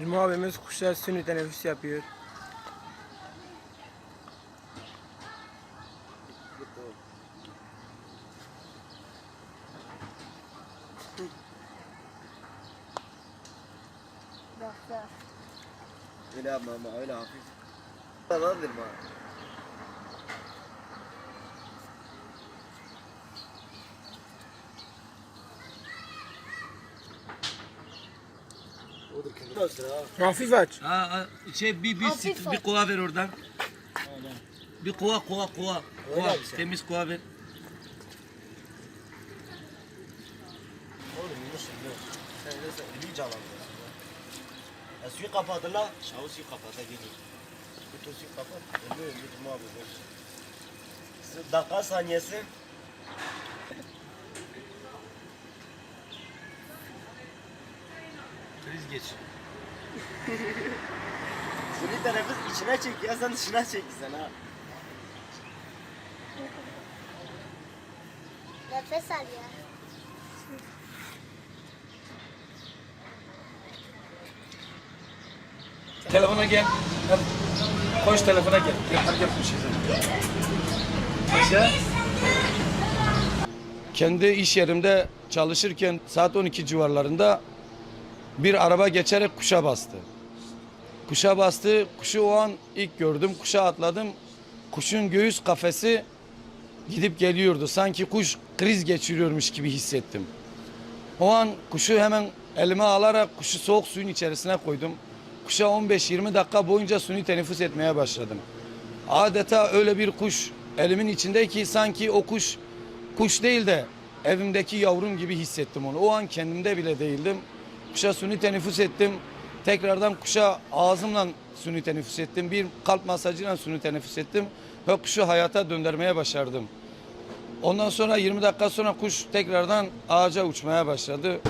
Limon abimiz kuşlar suni teneffüs yapıyor. Öyle yapma ama öyle hafif. Tamamdır mı? Ha? Hafif aç. Ha, ha, şey bir bir Hafif sit- bir kova ver oradan. Bir kova kova kova. Öyle Kova mi sen? temiz kova ver. Oğlum Yunus'um yok. Sen de sen iyi canan Ya suyu kapadı la. Şahı suyu kapadı geliyor. Bütün suyu kapat. Ömür ömür muhabbet Dakika saniyesi. Kriz geç. Suni teneffüs içine çek ya sen dışına çek sen ha. Nefes al ya. Telefona gel. Hadi. Koş telefona gel. Gel konuşalım. Aşağı. Kendi iş yerimde çalışırken saat 12 civarlarında bir araba geçerek kuşa bastı. Kuşa bastı. Kuşu o an ilk gördüm. Kuşa atladım. Kuşun göğüs kafesi gidip geliyordu. Sanki kuş kriz geçiriyormuş gibi hissettim. O an kuşu hemen elime alarak kuşu soğuk suyun içerisine koydum. Kuşa 15-20 dakika boyunca suni teneffüs etmeye başladım. Adeta öyle bir kuş elimin içinde ki sanki o kuş kuş değil de evimdeki yavrum gibi hissettim onu. O an kendimde bile değildim. Kuşa suni teneffüs ettim. Tekrardan kuşa ağzımla suni teneffüs ettim. Bir kalp masajıyla suni teneffüs ettim. Ve kuşu hayata döndürmeye başardım. Ondan sonra 20 dakika sonra kuş tekrardan ağaca uçmaya başladı.